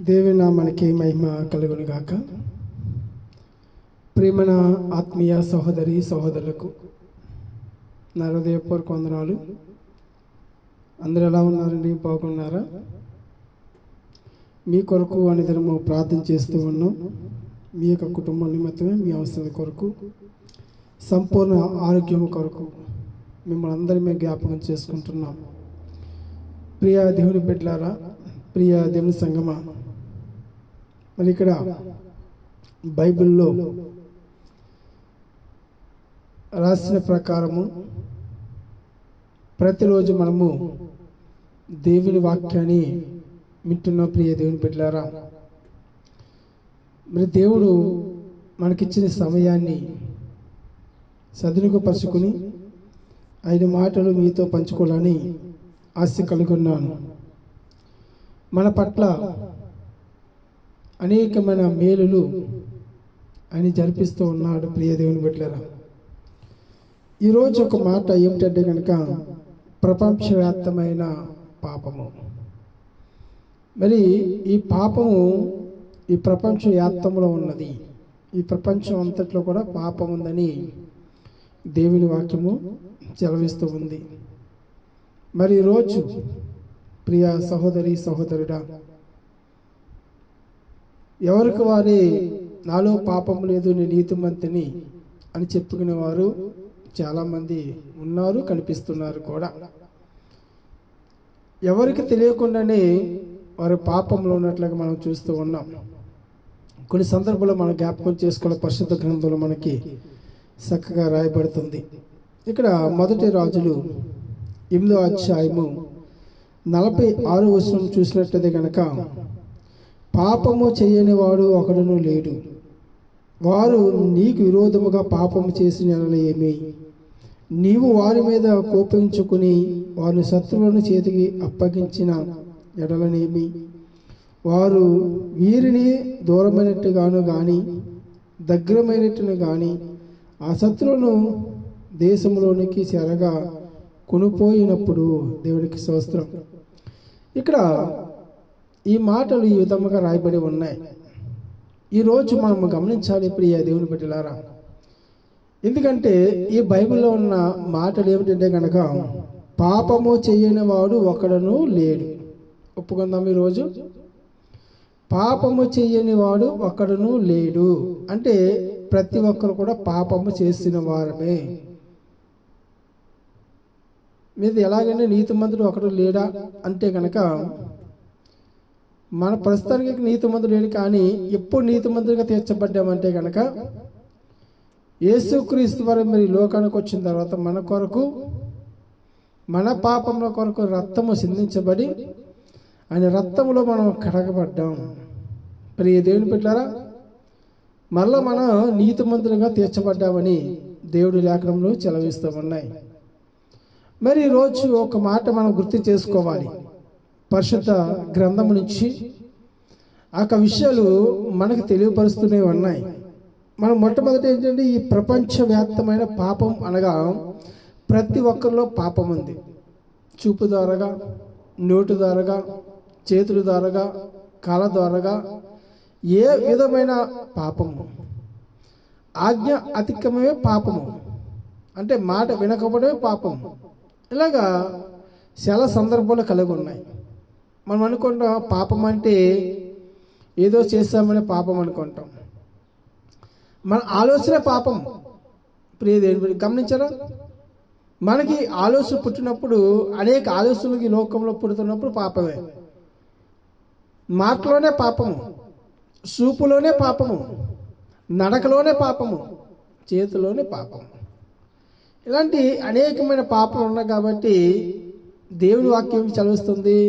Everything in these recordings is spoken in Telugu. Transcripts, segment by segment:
దేవుని నామానికి మహిమ కలుగును గాక ప్రేమన ఆత్మీయ సహోదరి సహోదరులకు నా హృదయపూర్వక వందనాలు. అందరు ఎలా ఉన్నారండి? బాగున్నారా? మీ కొరకు అనిదినము ప్రార్థన చేస్తూ ఉన్నాం. మీ యొక్క కుటుంబం నిమిత్తమే మీ అవసరం కొరకు సంపూర్ణ ఆరోగ్యం కొరకు మిమ్మల్ని అందరి మేము జ్ఞాపకం చేసుకుంటున్నాం. ప్రియ దేవుని బిడ్డలారా ప్రియ దేవుని సంగమ. మరి ఇక్కడ బైబిల్లో రాసిన ప్రకారము ప్రతిరోజు మనము దేవుని వాక్యాన్ని వింటున్న ప్రియ దేవుని బిడ్డలారా. మరి దేవుడు మనకిచ్చిన సమయాన్ని సదునుగపరుచుకుని ఐదు మాటలు మీతో పంచుకోవాలని ఆశ కలుగున్నాను. మన పట్ల అనేకమైన మేలులు అని జరిపిస్తూ ఉన్నాడు ప్రియ దేవుని ఈరోజు ఒక మాట ఏమిటంటే కనుక ప్రపంచవ్యాప్తమైన పాపము. మరి ఈ పాపము ఈ ప్రపంచ వ్యాప్తంలో ఉన్నది. ఈ ప్రపంచం అంతట్లో కూడా పాపం ఉందని దేవుని వాక్యము చెలవిస్తూ ఉంది. మరి ఈరోజు ప్రియ సహోదరి సహోదరుడా ఎవరికి వారే నాలో పాపం లేదు నేను నీతిమంతిని అని చెప్పుకునేవారు చాలామంది ఉన్నారు కనిపిస్తున్నారు కూడా. ఎవరికి తెలియకుండానే వారి పాపంలో ఉన్నట్లుగా మనం చూస్తూ ఉన్నాం. కొన్ని సందర్భాల్లో మనం జ్ఞాపకం చేసుకోవాలి పరిశుద్ధ గ్రంథంలో మనకి చక్కగా రాయబడుతుంది. ఇక్కడ మొదటి రాజులు ఎనిమిదో అధ్యాయము నలభై ఆరు వచనం చూసినట్లయితే కనుక పాపము చేయని వాడు ఒకడును లేడు. వారు నీకు విరోధముగా పాపము చేసిన ఏమి? నీవు వారి మీద కోపించుకుని వారి శత్రువులను చేతికి అప్పగించిన ఎడలనేమి వారు వీరిని దూరమైనట్టుగాను కానీ దగ్గరమైనట్టును కానీ ఆ శత్రువును దేశంలోనికి చెరగా కొనుపోయినప్పుడు దేవునికి స్తోత్రం. ఇక్కడ ఈ మాటలు ఈ విధముగా రాయబడి ఉన్నాయి. ఈరోజు మనం గమనించాలి ప్రియ దేవుని బిడ్డలారా. ఎందుకంటే ఈ బైబిల్లో ఉన్న మాటలు ఏమిటంటే కనుక పాపము చేయని వాడు ఒకడను లేడు. ఒప్పుకుందాం ఈరోజు. పాపము చేయని వాడు ఒకడును లేడు. అంటే ప్రతి ఒక్కరు కూడా పాపము చేసిన వారమే. మీద ఎలాగైనా నీతిమంతుడు ఒకడు లేడా అంటే కనుక మన ప్రస్తుతానికి నీతిమంతుడు లేడు కానీ ఎప్పుడు నీతిమంతుడిగా తీర్చబడ్డామంటే కనుక యేసుక్రీస్తు వారు మరి లోకానికి వచ్చిన తర్వాత మన కొరకు మన పాపముల కొరకు రక్తము సిందించబడి ఆయన రక్తములో మనం కడగబడ్డాం. ప్రియ దేవుని పెట్టారా మళ్ళా మనం నీతిమంతులుగా తీర్చబడ్డామని దేవుడి లేఖనంలో చెలవిస్తూ ఉన్నాయి. మరి ఈరోజు ఒక మాట మనం గుర్తు చేసుకోవాలి. పరిశుద్ధ గ్రంథం నుంచి ఆ విషయాలు మనకు తెలియపరుస్తూనే ఉన్నాయి. మనం మొట్టమొదటి ఏంటంటే ఈ ప్రపంచవ్యాప్తమైన పాపం అనగా ప్రతి ఒక్కరిలో పాపం ఉంది. చూపు ద్వారాగా నోటు ద్వారాగా చేతుల ద్వారాగా కాళ్ళ ద్వారాగా ఏ విధమైన పాపము? ఆజ్ఞ అతిక్రమమే పాపము. అంటే మాట వినకపోవడమే పాపం ఇలాగా చాలా సందర్భాలు కలిగి ఉన్నాయి. మనం అనుకుంటాం పాపం అంటే ఏదో చేస్తామని పాపం అనుకుంటాం. మన ఆలోచన పాపం. ప్రియదేవి గమనించారా? మనకి ఆలోచన పుట్టినప్పుడు అనేక ఆలోచనలు ఈ లోకంలో పుడుతున్నప్పుడు పాపమే. మాటలోనే పాపము సూపులోనే పాపము నడకలోనే పాపము చేతిలోనే పాపము. ఇలాంటి అనేకమైన పాపం ఉన్నాయి కాబట్టి దేవుని వాక్యం చదివిస్తుంది.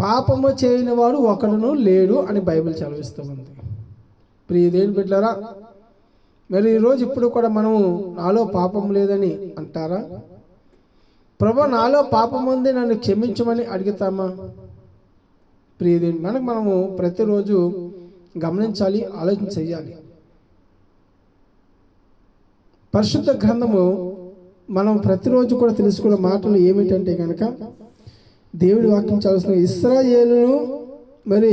పాపము చేయని వాడు ఒకడును లేడు అని బైబిల్ చదివిస్తూ ఉంది ప్రియ దేవుని బిడ్డారా మరి ఈరోజు ఇప్పుడు కూడా మనము నాలో పాపం లేదని అంటారా? ప్రభు నాలో పాపం ఉంది నన్ను క్షమించమని అడుగుతామా? ప్రియదేవి మనకు మనము ప్రతిరోజు గమనించాలి ఆలోచన చేయాలి. పరిశుద్ధ గ్రంథము మనం ప్రతిరోజు కూడా తెలుసుకున్న మాటలు ఏమిటంటే కనుక దేవుడి వాక్యం చదువుతున్న ఇస్రాయేలును మరి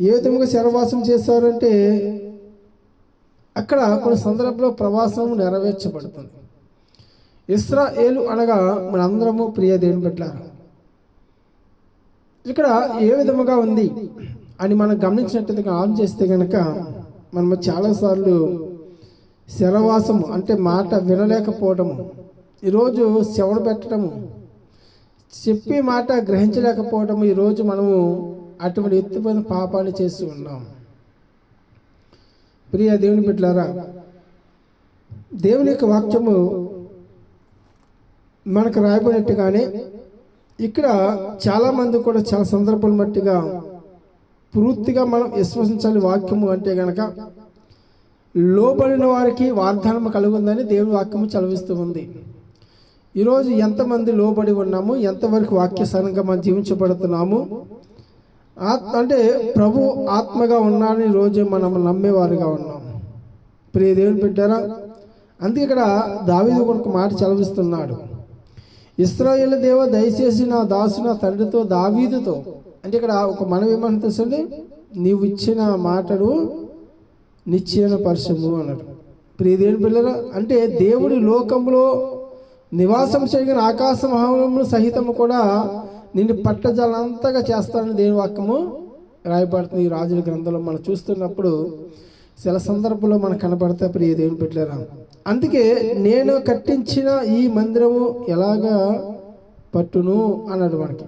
ఏ విధముగా శరవాసం చేశారంటే అక్కడ కొన్ని సందర్భంలో ప్రవాసం నెరవేర్చబడుతుంది. ఇస్రాయేలు అనగా మనందరము ప్రియ దేవుని పెట్టారు ఇక్కడ ఏ విధముగా ఉంది అని మనం గమనించినట్టుగా ఆన్ చేస్తే కనుక మనము చాలాసార్లు శరవాసము అంటే మాట వినలేకపోవడము. ఈరోజు శవడు పెట్టడము. చెప్పి మాట గ్రహించలేకపోవడము ఈరోజు మనము అటువంటి ఎత్తుపోయిన పాపాలు చేస్తూ ఉన్నాం. ప్రియ దేవుని బిడ్డలారా దేవుని యొక్క వాక్యము మనకు రాయబడినట్టుగానే ఇక్కడ చాలామంది కూడా చాలా సందర్భాలు మట్టిగా పూర్తిగా మనం విశ్వసించాలి వాక్యము అంటే కనుక లోబడిన వారికి వాగ్దానం కలుగుందని దేవుని వాక్యము చదివిస్తూ ఉంది. ఈరోజు ఎంతమంది లోబడి ఉన్నాము ఎంతవరకు వాక్యసరంగా మనం జీవించబడుతున్నాము? ఆత్మ అంటే ప్రభు ఆత్మగా ఉన్నాడని రోజు మనం నమ్మేవారుగా ఉన్నాం. ప్రియ దేవుని పెట్టారా అందుకే ఇక్కడ దావీదు కొడుకు మాట చదివిస్తున్నాడు. ఇస్రాయేల్ దేవ దయచేసి నా దాసు నా తండ్రితో దావీదుతో అంటే ఇక్కడ ఒక మనవి ఏమంటుంది నీవు ఇచ్చిన మాటను నిశ్చయన పరచము అన్నాడు. ప్రియదేవుని పిల్లల అంటే దేవుడి లోకంలో నివాసం చేయగిన ఆకాశ మహాములు సహితము కూడా నిన్ను పట్టజలంతగా చేస్తానని దేని వాక్యము రాయబడుతుంది ఈ రాజుల గ్రంథంలో. మనం చూస్తున్నప్పుడు చాలా సందర్భంలో మనకు కనపడతా ప్రియ దేవుని పెట్టారా అందుకే నేను కట్టించిన ఈ మందిరము ఎలాగా పట్టును అన్నాడు మనకి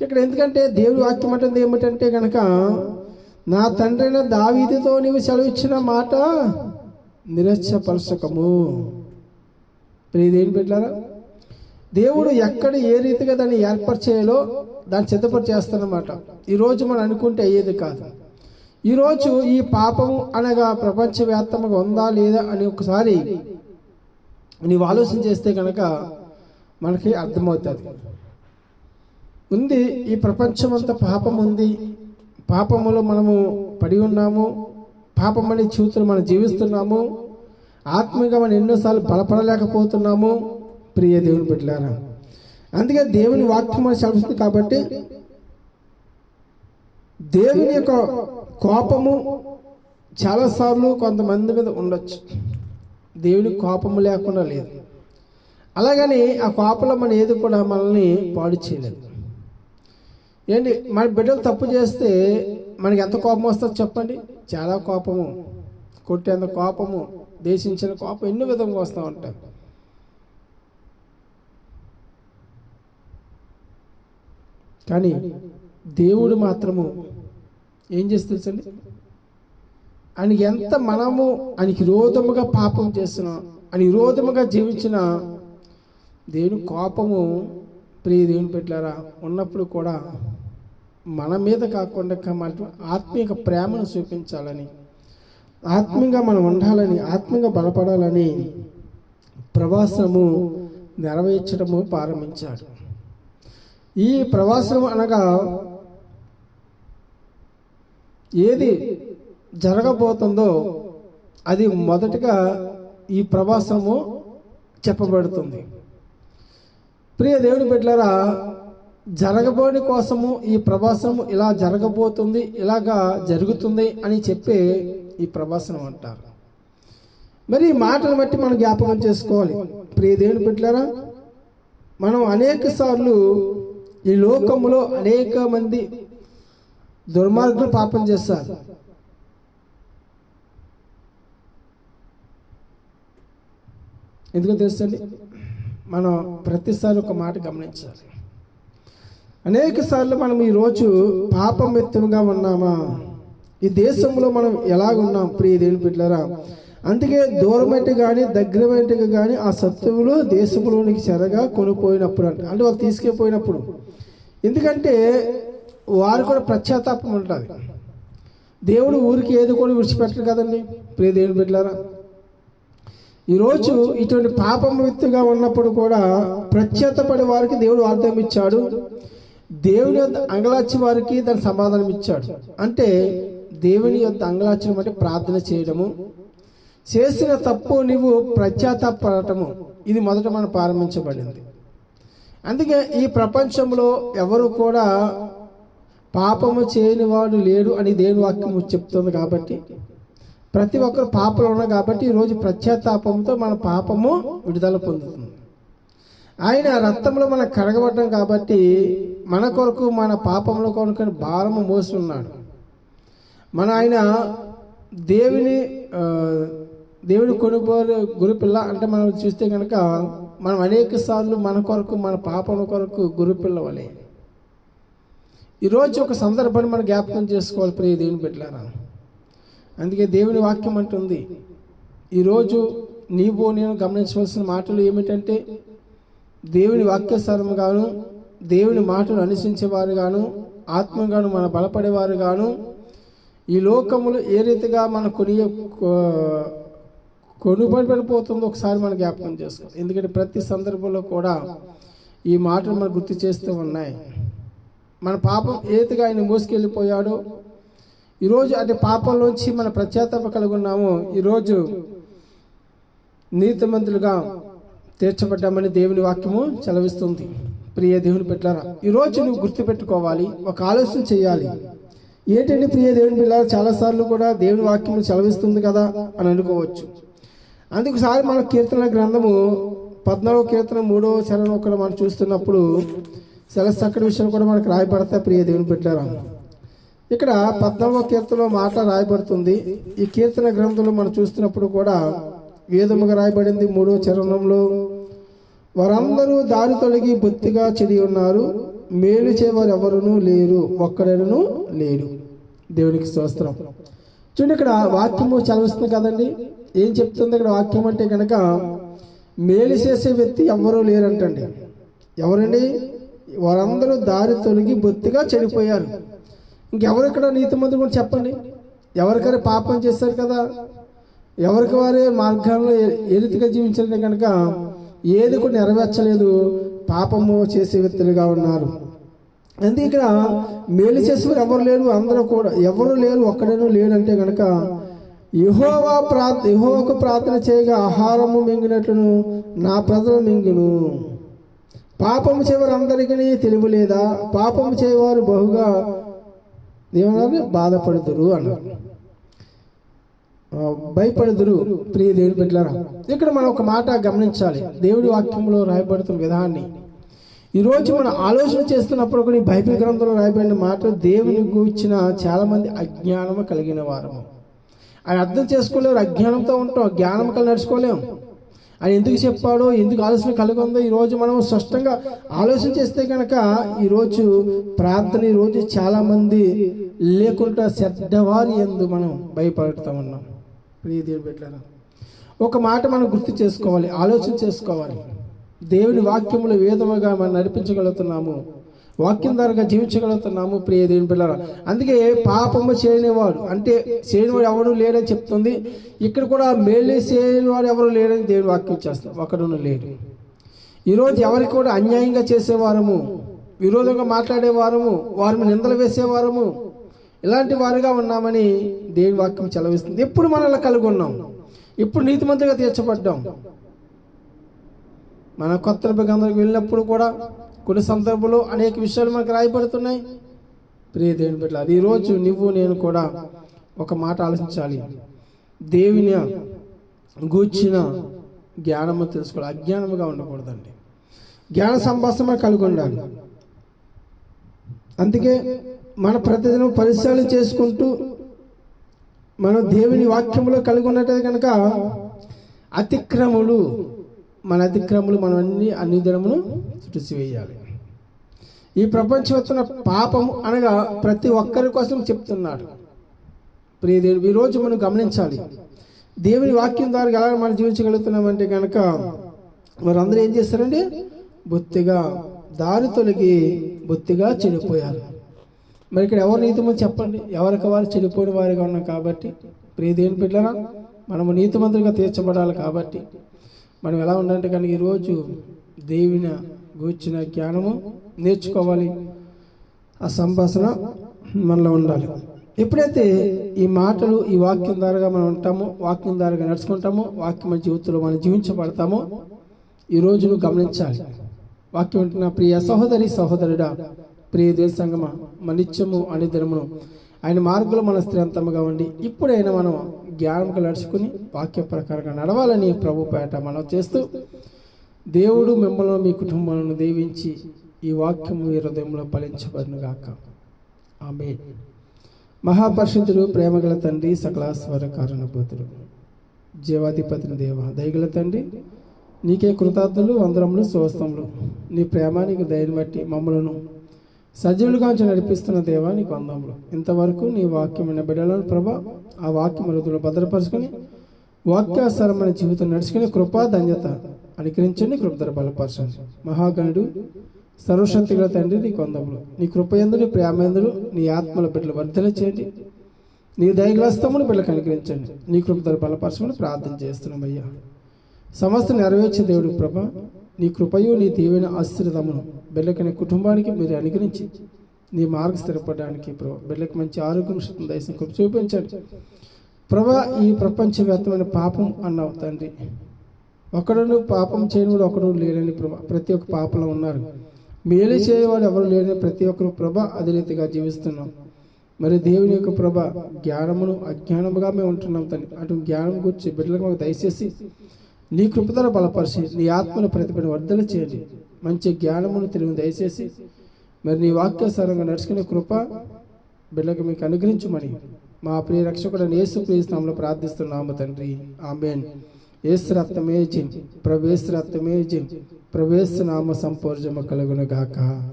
ఇక్కడ ఎందుకంటే దేవుడి వాక్యం అంటుంది ఏమిటంటే కనుక నా తండ్రైన దావీదితో నీవు సెలవిచ్చిన మాట నిరచ్చపరచకము ప్రేదేమి పెట్టారా దేవుడు ఎక్కడ ఏ రీతిగా దాన్ని ఏర్పరిచేయాలో దాన్ని సిద్ధపరిచేస్తానమాట ఈరోజు మనం అనుకుంటే అయ్యేది కాదు. ఈరోజు ఈ పాపము అనగా ప్రపంచవ్యాప్తంగా ఉందా లేదా అని ఒకసారి నీవు ఆలోచన చేస్తే కనుక మనకి అర్థమవుతుంది. ఉంది ఈ ప్రపంచం అంతా పాపం ఉంది పాపములో మనము పడి ఉన్నాము. పాపమని చూతులు మనం జీవిస్తున్నాము. ఆత్మీయంగా మనం ఎన్నోసార్లు బలపడలేకపోతున్నాము. ప్రియ దేవుని పెట్టారా అందుకే దేవుని వాక్యం మనం చదువుతుంది కాబట్టి దేవుని యొక్క కోపము చాలాసార్లు కొంతమంది మీద ఉండొచ్చు. దేవుని కోపము లేకుండా లేదు. అలాగని ఆ కోపంలో మన ఏది కూడా మనల్ని పాడు చేయలేదు. ఏంటి? మన బిడ్డలు తప్పు చేస్తే మనకి ఎంత కోపం వస్తుందో చెప్పండి? చాలా కోపము. కొట్టేంత కోపము దేశించిన కోపం ఎన్నో విధంగా వస్తూ ఉంటాయి? కానీ దేవుడు మాత్రము ఏం చేస్తే తెలుసండి? ఆయనకి ఎంత మనము ఆయనకి విరోధముగా పాపం చేసినా ఆయన విరోధముగా జీవించిన దేవుని కోపము ప్రియ దేవుని పెట్టారా ఉన్నప్పుడు కూడా మన మీద కాకుండా ఆత్మీయ ప్రేమను చూపించాలని ఆత్మీయంగా మనం ఉండాలని ఆత్మీయంగా బలపడాలని ప్రవాసము నెరవేర్చడము ప్రారంభించాడు. ఈ ప్రవాసం అనగా ఏది జరగబోతుందో అది మొదటగా ఈ ప్రవాసము చెప్పబడుతుంది. ప్రియ దేవుని బిడ్డలారా జరగబోని కోసము ఈ ప్రభాసనం ఇలా జరగబోతుంది ఇలాగా జరుగుతుంది అని చెప్పే ఈ ప్రభాసనం అంటారు. మరి ఈ మాటలు బట్టి మనం జ్ఞాపకం చేసుకోవాలి. ప్రియ దేవుని బిడ్డలారా మనం అనేక సార్లు ఈ లోకంలో అనేక మంది దుర్మార్గులు పాపం చేస్తారు. ఎందుకో తెలుసండి? మనం ప్రతిసారి ఒక మాట గమనించాలి. అనేక సార్లు మనం ఈరోజు పాపమిత్తంగా ఉన్నామా? ఈ దేశంలో మనం ఎలాగున్నాం? ప్రియ దేవుని బిడ్డలరా అందుకే దూరమైతే కానీ దగ్గరమైతే కానీ ఆ శత్రువులు దేశంలోనికి చెరగా కొనిపోయినప్పుడు అంటే అంటే వాళ్ళు తీసుకెళ్ళిపోయినప్పుడు. ఎందుకంటే వారు కూడా ప్రత్యాతాపం ఉంటుంది దేవుడు ఊరికి ఏది కూడా విడిచిపెట్టరు కదండి ప్రియ దేవుని బిడ్డలారా. ఈరోజు ఇటువంటి పాపం వ్యక్తిగా ఉన్నప్పుడు కూడా ప్రత్యేతపడే వారికి దేవుడు వార్థం ఇచ్చాడు దేవుని యొక్క అంగలార్చి వారికి దాని సమాధానం ఇచ్చాడు. అంటే దేవుని యొక్క అంగలార్చడం అంటే ప్రార్థన చేయడము చేసిన తప్పు నువ్వు ప్రత్యాతాపడటము ఇది మొదట మనం ప్రారంభించబడింది. అందుకే ఈ ప్రపంచంలో ఎవరు కూడా పాపము చేయని వాడు లేడు అని దేవుని వాక్యం చెప్తుంది కాబట్టి ప్రతి ఒక్కరు పాపలు ఉన్నారు కాబట్టి ఈరోజు ప్రత్యాతాపంతో మన పాపము విడుదల పొందుతుంది ఆయన రక్తంలో మనం కడగబడ్డం కాబట్టి మన కొరకు మన పాపంలో కొనుకొని భారము మోస్తున్నాడు ఉన్నాడు మన ఆయన దేవుని దేవుని కొనుగోలు గురుపిల్ల అంటే మనం చూస్తే కనుక మనం అనేక సార్లు మన కొరకు మన పాపం కొరకు గురుపిల్ల వలె ఈరోజు ఒక సందర్భాన్ని మనం జ్ఞాపకం చేసుకోవాలి ప్రియ దేవుని బిడ్డలారా. అందుకే దేవుని వాక్యం అంటుంది ఈరోజు నీవు నేను గమనించవలసిన మాటలు ఏమిటంటే దేవుని వాక్యసారముగాను దేవుని మాటలు అనుసరించేవారుగాను ఆత్మగాను మన బలపడేవారు గాను ఈ లోకములు ఏ రీతిగా మన కొని కొనుబడిపోతుందో ఒకసారి మనం జ్ఞాపకం చేసుకోవాలి. ఎందుకంటే ప్రతి సందర్భంలో కూడా ఈ మాటలు మనం గుర్తు చేస్తూ ఉన్నాయి. మన పాపం ఏతిగా ఆయన మోసుకెళ్ళిపోయాడో ఈరోజు అటు పాపంలోంచి మన ప్రత్యాతాప కలిగి ఉన్నాము ఈరోజు నీతిమంతులుగా తీర్చబడ్డామని దేవుని వాక్యము చలవిస్తుంది ప్రియ దేవుని పెట్టారా ఈరోజు నువ్వు గుర్తుపెట్టుకోవాలి ఒక ఆలోచన చేయాలి. ఏంటంటే ప్రియ దేవుని పిల్లలు చాలాసార్లు కూడా దేవుని వాక్యం చలవిస్తుంది కదా అని అనుకోవచ్చు. అందుకుసారి మన కీర్తన గ్రంథము పద్నాలుగో కీర్తన మూడవ చరణం ఒకటి మనం చూస్తున్నప్పుడు చాలా చక్కటి విషయం కూడా మనకు రాయబడతాయి ప్రియ దేవుని పెట్టారా ఇక్కడ పద్నాలుగో కీర్తనలో మాట రాయబడుతుంది. ఈ కీర్తన గ్రంథంలో మనం చూస్తున్నప్పుడు కూడా వేదముగా రాయబడింది మూడో చరణంలో. వారందరూ దారి తొలగి బొత్తిగా చెడి ఉన్నారు. మేలు చేవారు ఎవరునూ లేరు ఒక్కడను లేడు. దేవునికి స్తోత్రం. చూడండి ఇక్కడ వాక్యము చదివిస్తుంది కదండి. ఏం చెప్తుంది ఇక్కడ వాక్యం అంటే కనుక మేలు చేసే వ్యక్తి ఎవరూ లేరంటండి. ఎవరండి? వారందరూ దారి తొలగి బొత్తిగా చెడిపోయారు. ఇంకెవరు ఇక్కడ నీతిమంతులు కూడా చెప్పండి? ఎవరికైనా పాపం చేశారు కదా? ఎవరికి వారే మార్గాల్లో ఏ- ఏ కనుక ఏది కూడా నెరవేర్చలేదు. పాపము చేసే వ్యక్తులుగా ఉన్నారు. అందుకే ఇక్కడ మేలు చేసేవారు ఎవరు లేరు అందరూ కూడా ఎవరు లేరు ఒక్కడేనూ లేరు అంటే కనుక యహోవా ప్రా యహోవాకు ప్రార్థన చేయగా ఆహారము మింగినట్లును నా ప్రజలు మింగును. పాపము చేయవారు అందరికీ తెలివి లేదా? పాపము చేయవారు బహుగా ఏమన్నారు? బాధపడుతురు అన్నారు. భయపడదురు ప్రియ దేవుని బిడ్డలారా. ఇక్కడ మనం ఒక మాట గమనించాలి. దేవుడి వాక్యంలో రాయబడుతున్న విధానాన్ని. ఈరోజు మనం ఆలోచన చేస్తున్నప్పుడు కూడా ఈ బైబిల్ గ్రంథంలో రాయబడిన మాట దేవుని గూర్చిన చాలామంది అజ్ఞానము కలిగిన వారము. ఆయన అర్థం చేసుకోలేరు అజ్ఞానంతో ఉంటాం జ్ఞానం కలిగి నడుచుకోలేం. ఆయన ఎందుకు చెప్పాడో ఎందుకు ఆలోచన కలిగి ఉందో ఈరోజు మనం స్పష్టంగా ఆలోచన చేస్తే కనుక ఈరోజు ప్రార్థన ఈరోజు చాలామంది లేకుండా చెడ్డవారి ఎందు మనం భయపడుతూ ఉన్నాం. ప్రియ దేవుని బిడ్డలారా ఒక మాట మనం గుర్తు చేసుకోవాలి ఆలోచన చేసుకోవాలి. దేవుని వాక్యములు వేదముగా మనం నడిపించగలుగుతున్నాము వాక్యం ద్వారా జీవించగలుగుతున్నాము ప్రియ దేవుని పిల్లరా అందుకే పాపము చేయనివాడు అంటే చేయనివాడు ఎవరు లేడని చెప్తుంది. ఇక్కడ కూడా మేలు చేయనివాడు ఎవరు లేడని దేవుని వాక్యం చేస్తాం ఒకడును లేడు. ఈరోజు ఎవరికి కూడా అన్యాయంగా చేసేవారము విరోధంగా మాట్లాడేవారము వారిని నిందలు వేసేవారము ఇలాంటి వారుగా ఉన్నామని దేవుని వాక్యం చెలవిస్తుంది ఎప్పుడు మనల్ని కలిగి ఉన్నాం ఇప్పుడు నీతిమంతుగా తీర్చబడ్డాం? మన కొత్త నిబంధనలకు వెళ్ళినప్పుడు కూడా కొన్ని సందర్భంలో అనేక విషయాలు మనకు రాయబడుతున్నాయి. ప్రియ దేవుని బిడ్డ అది ఈరోజు నువ్వు నేను కూడా ఒక మాట ఆలోచించాలి. దేవుని గూర్చిన జ్ఞానము తెలుసుకోవాలి. అజ్ఞానముగా ఉండకూడదండి. జ్ఞాన సంభాషణ మనం కలిగి ఉండాలి అందుకే మన ప్రతిదినం పరిశీలన చేసుకుంటూ మనం దేవుని వాక్యంలో కలిగి ఉన్నట్టు కనుక అతిక్రములు మన అతిక్రములు మనం అన్ని అన్ని దినములు తుడిసివేయాలి ఈ ప్రపంచం వస్తున్న పాపం అనగా ప్రతి ఒక్కరి కోసం చెప్తున్నాడు. ప్రియదేవుడు ఈరోజు మనం గమనించాలి. దేవుని వాక్యం ద్వారా ఎలా మనం జీవించగలుగుతున్నామంటే కనుక వారందరూ ఏం చేస్తారండి? బొత్తిగా దారి తొలగి బొత్తిగా చెడిపోయారు. మరి ఇక్కడ ఎవరు నీతిమంతులు చెప్పండి? ఎవరికి వారు చెడిపోయిన వారిగా ఉన్నాం కాబట్టి ప్రియ దేవుని బిడ్డరా మనము నీతిమంతులుగా తీర్చబడాలి కాబట్టి మనం ఎలా ఉండాలంటే కానీ ఈరోజు దేవుని గూర్చిన జ్ఞానము నేర్చుకోవాలి. ఆ సంభాషణ మనలో ఉండాలి. ఎప్పుడైతే ఈ మాటలు ఈ వాక్యం ద్వారాగా మనం ఉంటామో వాక్యం ద్వారాగా నడుచుకుంటామో వాక్యం జీవితంలో మనం జీవించబడతామో ఈ రోజును నువ్వు గమనించాలి. వాక్యం ఉంటున్న ప్రియ సహోదరి సహోదరుడా ప్రియ దేశ సంగమ మన నిత్యము అనిదినమును ఆయన మార్గంలో మన స్థిరంతముగా ఉండి ఇప్పుడైనా మనం జ్ఞానంకు నడుచుకుని వాక్య ప్రకారంగా నడవాలని ప్రభు పేట మనం చేస్తూ దేవుడు మిమ్మల్ని మీ కుటుంబాలను దీవించి ఈ వాక్యము మీ హృదయంలో ఫలించబడును గాక. ఆమె మహాపరిషుద్ధుడు ప్రేమగల తండ్రి సకలాశ్వర స్వర కారణభూతుడు జీవాధిపతిని దేవ దయగల తండ్రి నీకే కృతార్థులు వందరములు స్వస్థములు. నీ ప్రేమానికి దయని బట్టి మమ్మలను సజీవులుగాంచి నడిపిస్తున్న దేవా నీకు అందంలో ఇంతవరకు నీ వాక్యమైన బిడ్డలను ప్రభా ఆ వాక్యం రుతులు భద్రపరుచుకొని వాక్యాసరమైన జీవితం నడుచుకుని కృపా ధన్యత అనుకరించండి కృపధర బలపరచండి. మహాగణుడు సర్వశక్తి గల తండ్రి నీ కొందములు నీ కృపయందు నీ నీ ఆత్మల బిడ్డలు వర్ధన చేయండి. నీ దయగ్రస్తమును బిడ్డలకు అనుగ్రహించండి. నీ కృపధర బలపరచమని ప్రార్థన చేస్తున్నామయ్యా. సమస్త నెరవేర్చే దేవుడు ప్రభ నీ కృపయు నీ తీవైన ఆశ్రితమును బిడ్డకని కుటుంబానికి మీరు అనుగ్రహించి నీ మార్గ స్థిరపడడానికి ప్రభు బిడ్డకి మంచి ఆరోగ్యం శక్తిని దయచేసి కృప చూపించండి. ప్రభా ఈ ప్రపంచవ్యాప్తమైన పాపం అన్నావు తండ్రి. ఒకడును పాపం చేయనివాడు ఒకడు లేరని ప్రభా ప్రతి ఒక్క పాపలో ఉన్నారు. మేలు చేయవాడు ఎవరు లేరని ప్రతి ఒక్కరు ప్రభ అదే రీతిగా జీవిస్తున్నాం. మరి దేవుని యొక్క ప్రభ జ్ఞానమును అజ్ఞానముగా మేము ఉంటున్నాం తండ్రి. అటు జ్ఞానం గురించి బిడ్డలకు మాకు దయచేసి నీ కృపదల బలపరిచి నీ ఆత్మను ప్రతిభను వర్ధన చేయండి. మంచి జ్ఞానమును తెలివి దయచేసి మరి నీ వాక్యాసారంగా నడుచుకునే కృప బిడ్డకు మీకు అనుగ్రహించమని మా ప్రియ రక్షకుడు యేసు ప్రియస్థానంలో ప్రార్థిస్తున్నాము తండ్రి. ఆమెన్. యేసు రక్తమే జిం ప్రవేశ రక్తమే జిం ప్రవేశ నామ సంపూర్జమ కలుగును గాక.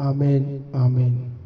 ఆమెన్. ఆమెన్.